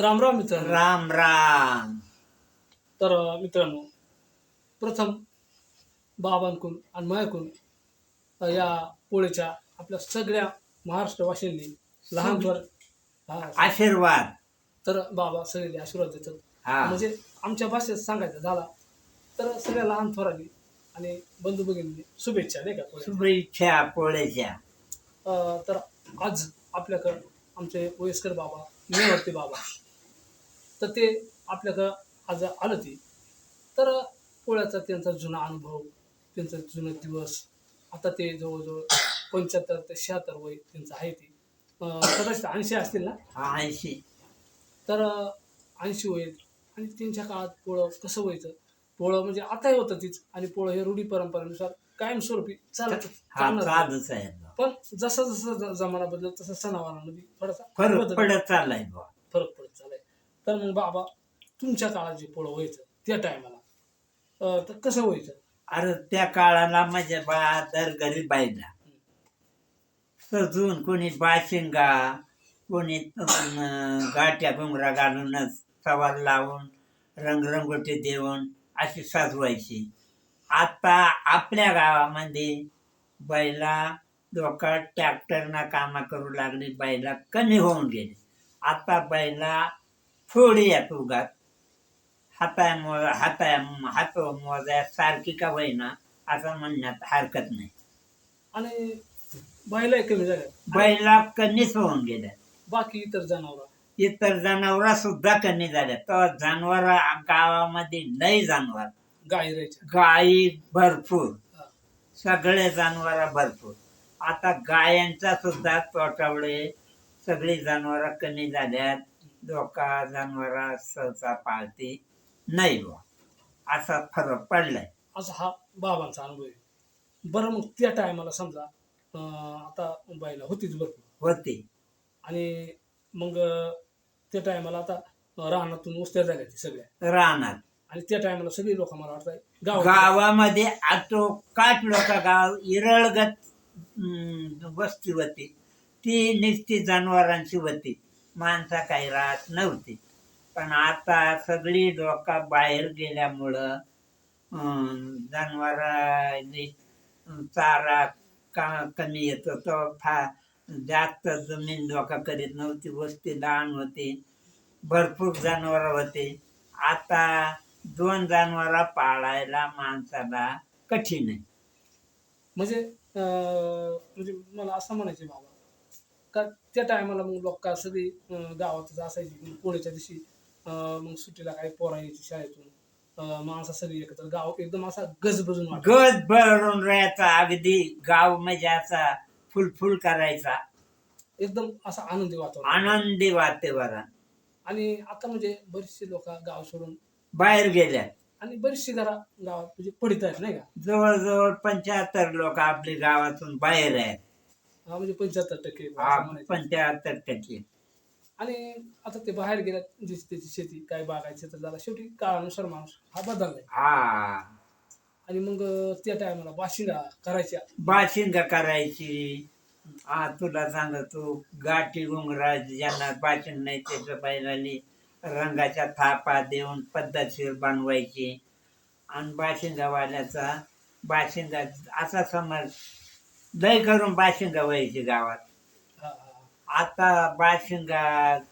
राम राम मित्रांनो. राम राम. तर मित्रांनो प्रथम बाबांकडून आणि मायाकडून अं, या पोळीच्या आपल्या सगळ्या महाराष्ट्रवासियांनी लहान थोर आशीर्वाद. तर बाबा सगळे आशीर्वाद देतात. हा. म्हणजे आमच्या भाषेत सांगायचं झाला तर सगळ्या लहान थोरांनी आणि बंधू भगिनींनी शुभेच्छा नाही का. शुभेच्छा पोळ्याच्या. तर आज आपल्याकडं आमचे वयस्कर बाबा नेवरते बाबा तर ते आपल्याकडं आज आलं ते. तर पोळ्याचा त्यांचा जुना अनुभव त्यांचा जुना दिवस आता ते जवळजवळ पंच्याहत्तर ते शहात्तर वय त्यांचं आहे ते. कदाचित ऐंशी असतील ना? ऐंशी. तर ऐंशी वय. आणि त्यांच्या काळात पोळं कसं व्हायचं? पोळं म्हणजे आताही होतं तीच. आणि पोळं हे रूढी परंपरेनुसार कायमस्वरूपी चालत चालणार. पण जसं जसं जमाना बदलत तसं सणावारांमध्ये थोडासा फरक पडत चाललाय फरक पडत चालाय तर मग बाबा तुमच्या काळात जे पोळं व्हायचं त्या टायमाला तर कसं व्हायचं? अरे त्या काळाला माझ्या बा दर घरी बायला सजून कोणी बाशिंगा कोणी गाठ्या घुंगरा घालूनच सवार लावून रंगरंगोटी देऊन अशी सजवायची. आता आपल्या गावामध्ये बैला लोक ट्रॅक्टरना कामं करू लागली बैला कमी होऊन गेले. आता बैला थोडी आहेत उगात हाताय मो हाताय हात मोजाय सारखी का होईना असं म्हणण्यात हरकत नाही आणि बायलाही कमी झाल्या बैला कमीच होऊन गेल्या बाकी इतर जनावर इतर जनावरा सुद्धा कमी झाल्या तर जनावर गावामध्ये लई जनावर राहायच्या गायी भरपूर. सगळे जनावर भरपूर आता गायांचा सुद्धा तोटावळे सगळी जनावर कमी झाल्यात लोका जनावर सहसा पाळते नाही बुवा. असा फरक पडलाय. असा हा बाबांचा अनुभव आहे. बरं मग त्या टायमाला समजा अं, आता बायला होतीच भरपूर होते. आणि मग त्या टायमाला आता रानातून उस्त्या झाल्या ते सगळ्या. राहणार आणि त्या टायमाला सगळी लोक मला वाटतं गाव गावामध्ये आटो काट लोक गाव इरळगत वस्ती होती. ती निस्ती जनावरांची होती. माणसा काही राहत नव्हती. पण आता सगळी लोक बाहेर गेल्यामुळं जनावर चारा का कमी येतो तो फा जास्त जमीन लोक करीत नव्हती वस्ती लहान होती भरपूर जनावर होते. आता दोन जनावर पाळायला माणसाला कठीण आहे. म्हणजे अं, म्हणजे मला असं म्हणायचे बाबा का त्या टायमाला मग लोक सगळी गावातच असायची. मग पोळीच्या दिवशी मग सुट्टीला काही पोरा यायची शाळेतून. माणसं सगळी एकत्र. गाव एकदम असा गजबजून वाटत गज भरून राहायचा. अगदी गाव म्हणजे असा फुलफुल करायचा. एकदम असा आनंदी वातावरण. आनंदी वातावरण. आणि आता म्हणजे बरीचशी लोक गाव सोडून बाहेर गेल्या. आणि बरीचशी घरा गावात म्हणजे पडित आहेत नाही का? जवळजवळ पंच्याहत्तर लोक आपली गावातून बाहेर आहेत. हा म्हणजे पंच्याहत्तर टक्के हा, असं म्हणायचं. पंच्याहत्तर टक्के. आणि आता ते बाहेर गेल्यात जी त्याची शेती काय बागायची तर झाला शेवटी काळानुसार माणूस हा बदललाय. हा. आणि मग अं, त्या टायमाला बाशिंगा करायच्या. बाशिंगा करायची. हा तुला सांगतो गाठी घुंगरा ज्यांना बाशिंग नाही त्याच्या बैलाली रंगाच्या थापा देऊन पद्धतशीर बनवायची. आणि बाशिंगावाल्याचा बाशिंगा असा समज लय करून बाशिंगा व्हायची गावात. आता बाशिंगा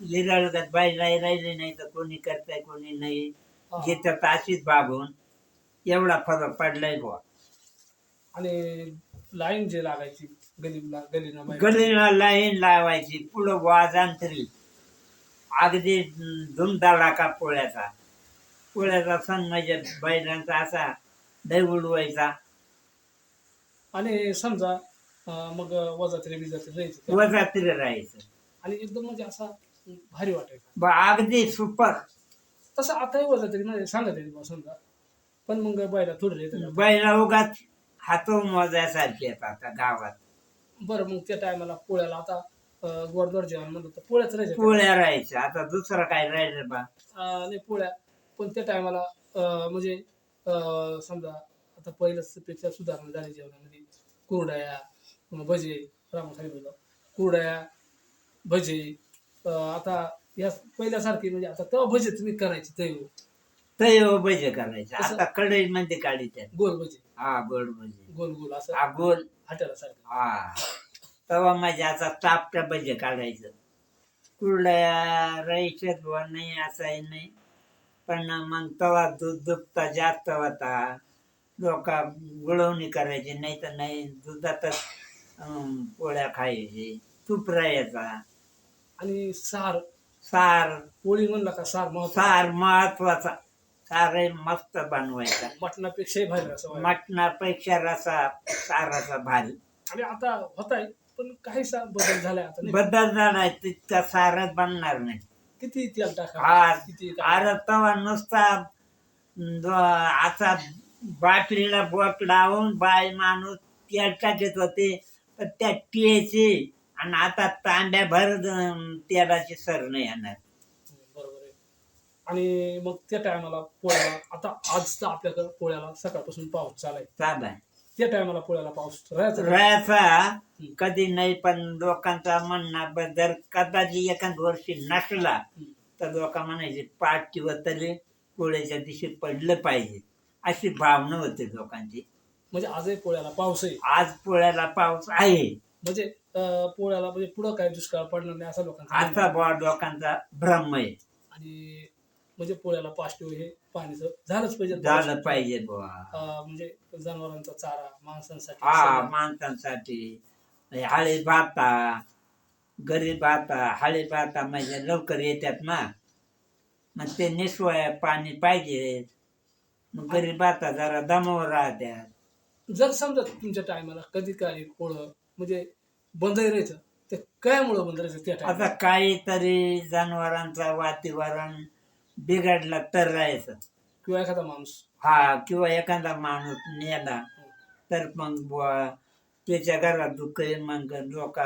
लिरळगत बाईला राहिली नाही तर कोणी करताय कोणी नाही. घेतात अशीच बाबून एवढा फरक पडलाय बुवा. आणि लाईन जे लागायची गलीला. गलीला लाईन लावायची पुढं वाजांतरी. अगदी धुमधडाका पोळ्याचा. पोळ्याचा सण म्हणजे बैलांचा असा दही उडवायचा. आणि समजा मग वजात्री बिजात्री राहायचं. वजात्री राहायचं. आणि एकदम म्हणजे असा भारी वाटायचा. ब अगदी सुपर. तसं आताही वजात्री म्हणजे सांगत आहे बुवा समजा. पण मग बायला थोडं राहायचं बैला उगाच हातो मोजायसारखे आहेत आता गावात. बरं मग त्या टायमाला पोळ्याला आता अं, जेवण म्हणलं तर पोळ्याच राहायचं पोळ्या राहायच्या. आता दुसरं काय राहिलं बा? अं, नाही पोळ्या. पण त्या टायमाला म्हणजे अं, समजा आता पहिल्याच पेक्षा सुधारणा झाली जेवणामध्ये. कुरड्या भजे रामाखाली बोललो कुरड्या भजे आता या पहिल्यासारखी म्हणजे आता तेव्हा भजे तुम्ही करायची ते तय भजे करायचे. कसं? आता कढई मध्ये काढीत गोल भजे. हा गोड भजे. गोल गोल असं. हा गोल. हाट्याला सारखं हा. तेव्हा माझ्या आता चापट्या भजे काढायचं. कुरड्या राहायच्याच बुवा नाही असं नाही. पण मग तवा दूध दुभता जास्त होता. लोक गुळवणी करायची नाही तर नाही. दुधातच अं, पोळ्या खायचे तूप राहायचा आणि सार. सार. पोळी म्हणला का सार महत्त्व? सार महत्त्वाचा. सार मस्त बनवायचा. मटणापेक्षाही भारी असं वाटतं. मटणापेक्षा रसा साराचा भारी. आणि आता होत आहे पण काही सा बदल झालाय आता नाही बदल झालाय तितका सारच बनणार नाही. किती तेल टाका हा किती. अरे तवा नुसता द- आता बाटलीला बोट लावून बाय माणूस टाकत होते. त्या टियाचे आणि आता तांब्या भर तेलाची सर नाही येणार. बरोबर आहे. आणि मग त्या टायमाला पोळ्याला आता आज तर आपल्याकडं पोळ्याला सकाळपासून पाऊस चालाय चालाय त्या टायमाला पोळ्याला पाऊस राहायचा का? कधी नाही पण लोकांचा म्हणणं जर कदाचित एखाद वर्षी नसला. तर लोक म्हणायचे पाठ किंवा तरी पोळ्याच्या दिवशी पडलं पाहिजे. अशी भावना होते लोकांची. म्हणजे आजही पोळ्याला पाऊस आहे. आज पोळ्याला पाऊस आहे. म्हणजे अं, पोळ्याला म्हणजे पुढं काय दुष्काळ पडणार नाही असा लोकांचा म्हणणं आहे. बुवा लोकांचा भ्रम आहे. आणि म्हणजे पोळ्याला पाष्ट हे पाणीचं झालंच पाहिजे. झालं पाहिजे बुवा. अं, म्हणजे जनावरांचा चारा माणसांसाठी हा सगळं. माणसांसाठी. हळी भाता गरीब भाता हळी भाता म्हणजे लवकर येतात ना. मग ते निसवाय पाणी पाहिजे. मग गरीब भाता जरा दमावर राहत्यात जर समजा तुमच्या टायमाला कधी काय पोळं म्हणजे बंदही राहायचं ते कायमुळं बंद राहायचं त्या आता काहीतरी जनावरांचा वातावरण बिघडलं तर राहायचं. किंवा एखादा माणूस? हा किंवा एखादा माणूस नेला तर मग बुवा त्याच्या घरात दुःख मग लोक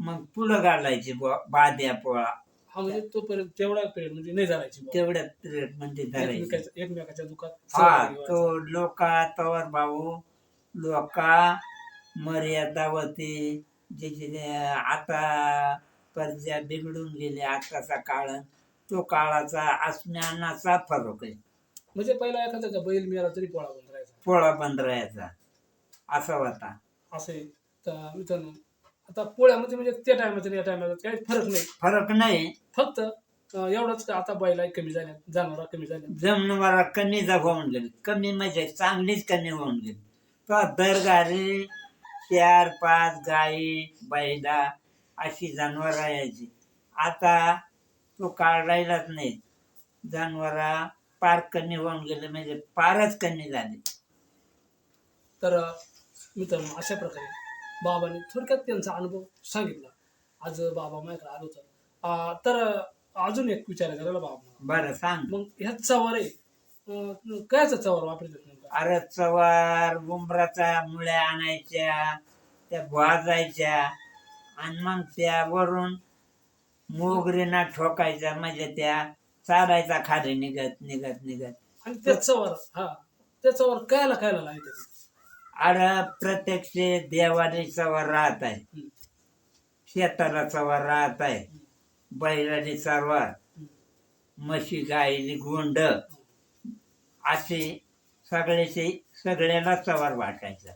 मग पुढं घालायचे बुवा बाद्या पोळा. हा म्हणजे तो पर्यंत तेवढा पिरियड म्हणजे नाही बुवा. तेवढ्या पिरियडमध्ये धरायचे एकमेकाच्या एकमेकाच्या हा व्हायचं. तो लोका तवर भाऊ लोका मर्यादावती जे जे आता परज्या बिघडून गेले आताचा काळ तो काळाचा अस्म्यानाचा फरक आहे. म्हणजे पहिला एखाद्याचा बैल मिळाला तरी पोळा बंद राहायचा. पोळा बंद राहायचा. असा होता. असे तर मित्रांनो आता पोळ्यामध्ये म्हणजे त्या टायमात या टायमात काही फरक नाही. फरक नाही. फक्त अं, एवढंच का आता बैला कमी झाल्या जनावर कमी झाल्या जमनवारा कमी जा होऊन गेली. कमी म्हणजे चांगलीच कमी होऊन गेली. तो दर गाडी चार पाच गाई बैला अशी जनावर यायची. आता तो काळ राहिलाच नाही. जनावरा पार कमी होऊन गेले म्हणजे फारच कमी झाली. तर मित्रांनो अशा प्रकारे बाबांनी थोडक्यात त्यांचा अनुभव सांगितला. आज बाबा माझ्याकडे आलो होतं. तर अं, अजून एक विचारायचं राहिला बाबा बरं सांग. मग ह्या चवर आहे. कायचा चवर वापरतात नेमका? अरे चवार गुंबराचा मुळ्या आणायच्या त्या भाजायच्या आणि मग त्या वरून मोगरीना ठोकायच्या म्हणजे त्या चालायचा खाली निघत निघत निघत. आणि त्या चवर हा त्या चवर कायला कायला लावते अरे प्रत्यक्ष देवाने चवर राहत आहे. शेताला चवर राहत आहे. बैलाने चरवार म्हशी गाईने गोंड असे सगळ्याचे सगळ्याला चवर वाटायचा.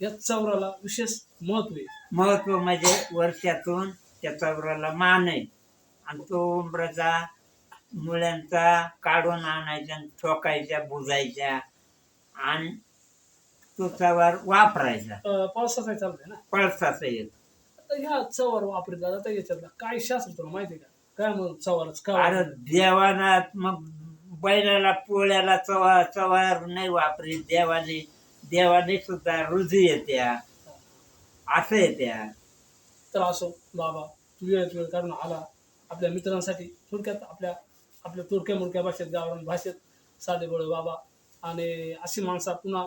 या चौराला विशेष महत्त्व आहे. महत्त्व म्हणजे वर्षातून त्या चौराला मान आहे. आणि तो उंबराचा मुळ्यांचा काढून आणायच्या आणि ठोकायच्या बुजायच्या आणि तो चवर वापरायचा. अं, पावसाचा चालतंय ना? पळसाचा येत आता ह्या चवर वापरतात आता याच्यातला काय शास्त्र तुला माहिती का? काय मग चवरच का अरे देवाला मग बैलाला पोळ्याला चवा चवार नाही वापरी देवाने. देवाने सुद्धा रुजू येत्या. असं येत्या. तर असो बाबा तू वेळेत वेळ काढून आला. आपल्या मित्रांसाठी थोडक्यात आपल्या आपल्या तुरक्या मुरक्या भाषेत गावरान भाषेत साधे बोळे बाबा. आणि अशी माणसा पुन्हा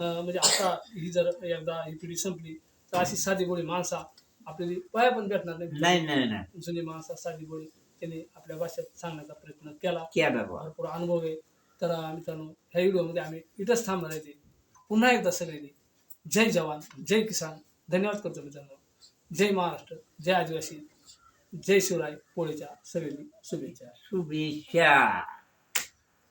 म्हणजे आता ही जर एकदा ही पिढी संपली तर अशी साधी बोळी माणसा आपल्याला पाया पण भेटणार नाही. नाही नाही नाही. जुनी माणसा साधी बोळी त्यांनी आपल्या भाषेत सांगण्याचा प्रयत्न केला. भरपूर अनुभव आहे. तर मित्रांनो ह्या व्हिडिओमध्ये आम्ही इथंच थांबणार आहे पुन्हा एकदा सगळ्यांनी जय जवान जय किसान. धन्यवाद करतो मित्रांनो. जय महाराष्ट्र जय आदिवासी जय शिवराय पोळीच्या सगळ्यांनी शुभेच्छा. शुभेच्छा.